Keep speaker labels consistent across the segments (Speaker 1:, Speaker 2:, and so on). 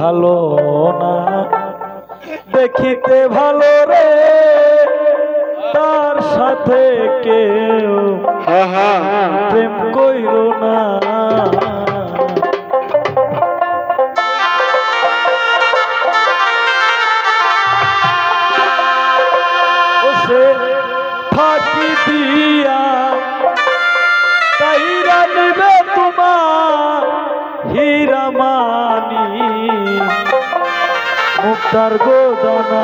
Speaker 1: ভালো না। দেখিতে ভালো রে তার সাথে কেউ প্রেম কইল না। তার গোদনা।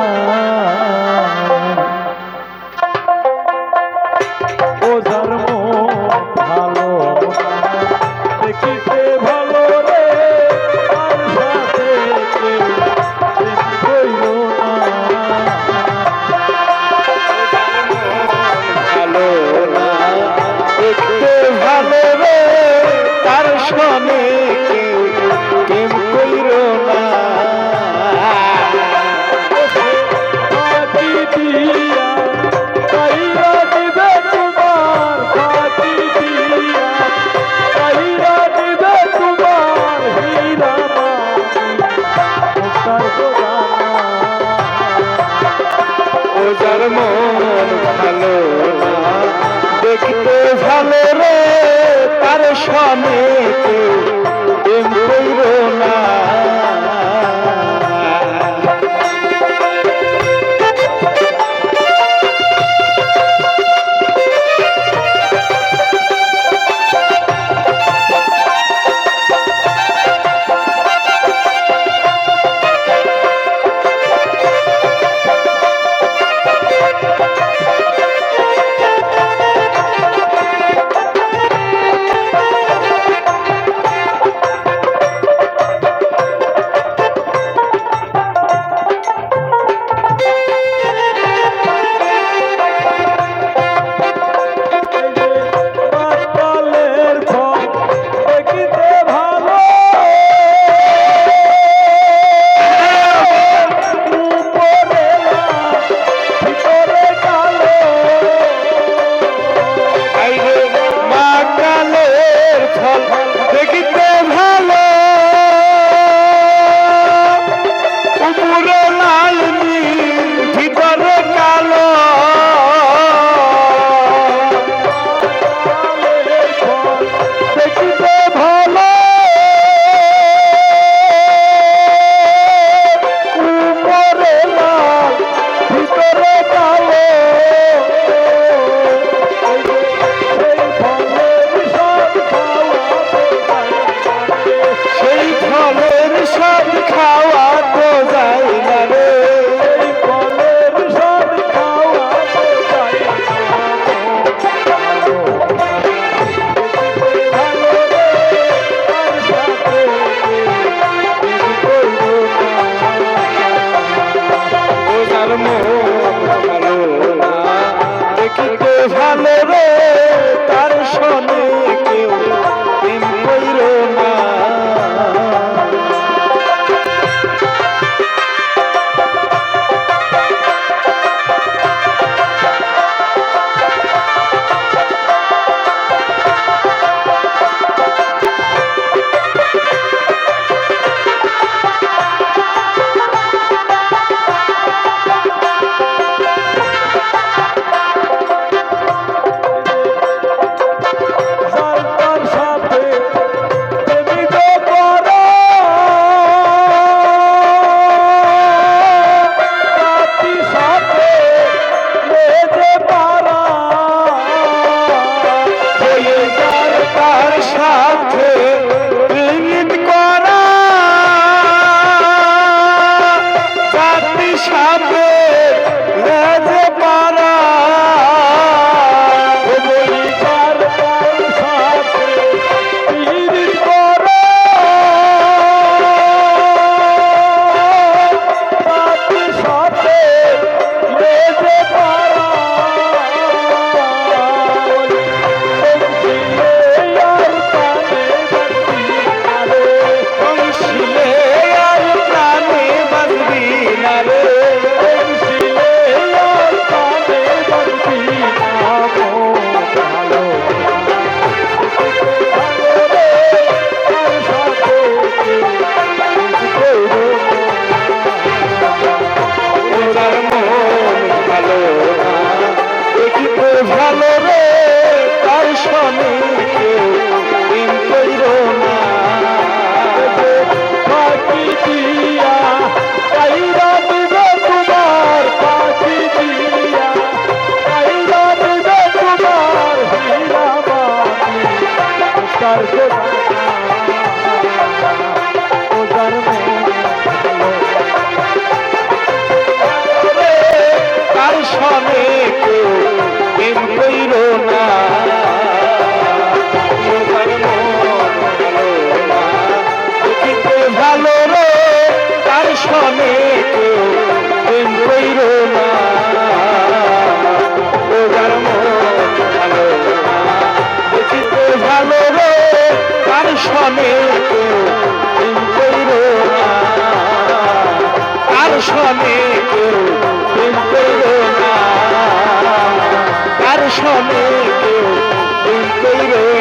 Speaker 1: मोह সাপ গেল রে তার
Speaker 2: স্বামী Thank you. সনে কেউ কইর না। কার সনে কেউ প্রেম কইর না। কার সনে কেউ প্রেম